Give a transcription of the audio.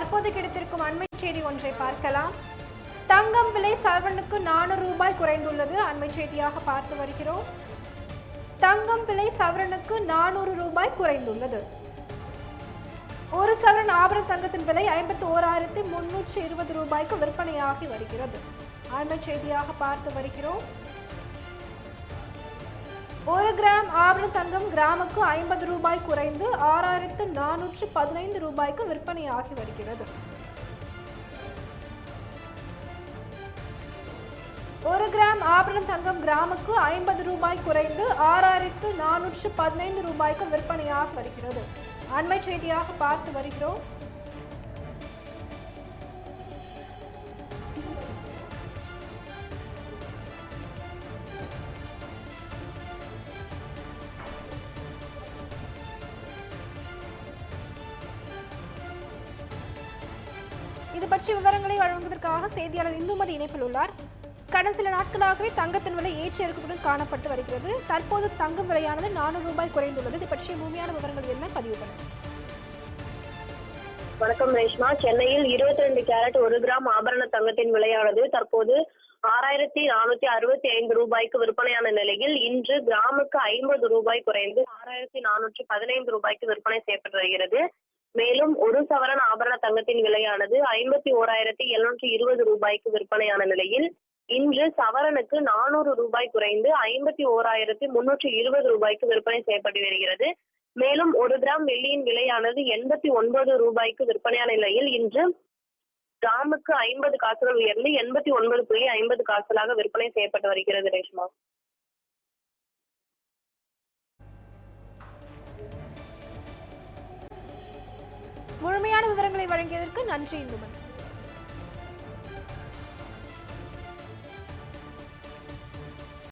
தற்போது கிடைத்திருக்கும் அண்மை செய்தி ஒன்றை பார்க்கலாம். தங்கம் விலை சவரனுக்கு நானூறு ரூபாய் குறைந்துள்ளது. அண்மை செய்தியாக பார்த்து வருகிறோம். தங்கம் விலை சவரனுக்கு நானூறு ரூபாய் குறைந்துள்ளது. ஒரு சவரன் ஆபரண தங்கத்தின் விலை ஐம்பத்தி ஓராயிரத்தி முன்னூற்றி இருபது ரூபாய்க்கு விற்பனையாகி வருகிறது. அண்மை செய்தியாக பார்த்து வருகிறோம். ஒரு கிராம் ஆபரண தங்கம் கிராமுக்கு ஐம்பது ரூபாய் குறைந்து ஆறாயிரத்து நானூற்று பதினைந்து ரூபாய்க்கு விற்பனையாகி வருகிறது. ஒரு கிராம் ஆபரண தங்கம் கிராமுக்கு ஐம்பது ரூபாய் குறைந்து ஆறாயிரத்து நானூற்று பதினைந்து ரூபாய்க்கு விற்பனையாக வருகிறது. அண்மை செய்தியாக பார்த்து வருகிறோம். இது பற்றிய விவரங்களை வழங்குவதற்காக செய்தியாளர் இந்துமதி இணைப்பில் உள்ளார். கடந்த சில நாட்களாகவே தங்கத்தின் விலை ஏற்ற இறக்கத்துடன் காணப்பட்டு வருகிறது. தற்போது தங்கம் விலையானது நானூறு ரூபாய் குறைந்துள்ளது. இது பற்றிய முழுமையான விவரங்கள் என்ன? பதிவு பண்ணுங்க வணக்கம் ரேஷ்மா. சென்னையில் இருபத்தி ரெண்டு கேரட் ஒரு கிராம் ஆபரண தங்கத்தின் விலையானது தற்போது ஆறாயிரத்தி நானூத்தி அறுபத்தி ஐந்து ரூபாய்க்கு விற்பனையான நிலையில் இன்று கிராமுக்கு ஐம்பது ரூபாய் குறைந்து ஆறாயிரத்தி நானூற்றி பதினைந்து ரூபாய்க்கு விற்பனை செய்யப்பட்டு வருகிறது. மேலும் ஒரு சவரன் ஆபரண தங்கத்தின் விலையானது ஐம்பத்தி ஓராயிரத்தி எழுநூற்றி இருபது ரூபாய்க்கு விற்பனையான நிலையில் இன்று சவரனுக்கு நானூறு ரூபாய் குறைந்து ஐம்பத்தி ஓராயிரத்தி முன்னூற்றி இருபது ரூபாய்க்கு விற்பனை செய்யப்பட்டு வருகிறது. மேலும் ஒரு கிராம் வெள்ளியின் விலையானது எண்பத்தி ஒன்பது ரூபாய்க்கு விற்பனையான நிலையில் இன்று கிராமுக்கு ஐம்பது காசுகள் உயர்ந்து எண்பத்தி ஒன்பது புள்ளி ஐம்பது காசுகளாக விற்பனை செய்யப்பட்டு வருகிறது ரேஷ்மா. முழுமையான விவரங்களை வழங்கியதற்கு நன்றி இந்துமன்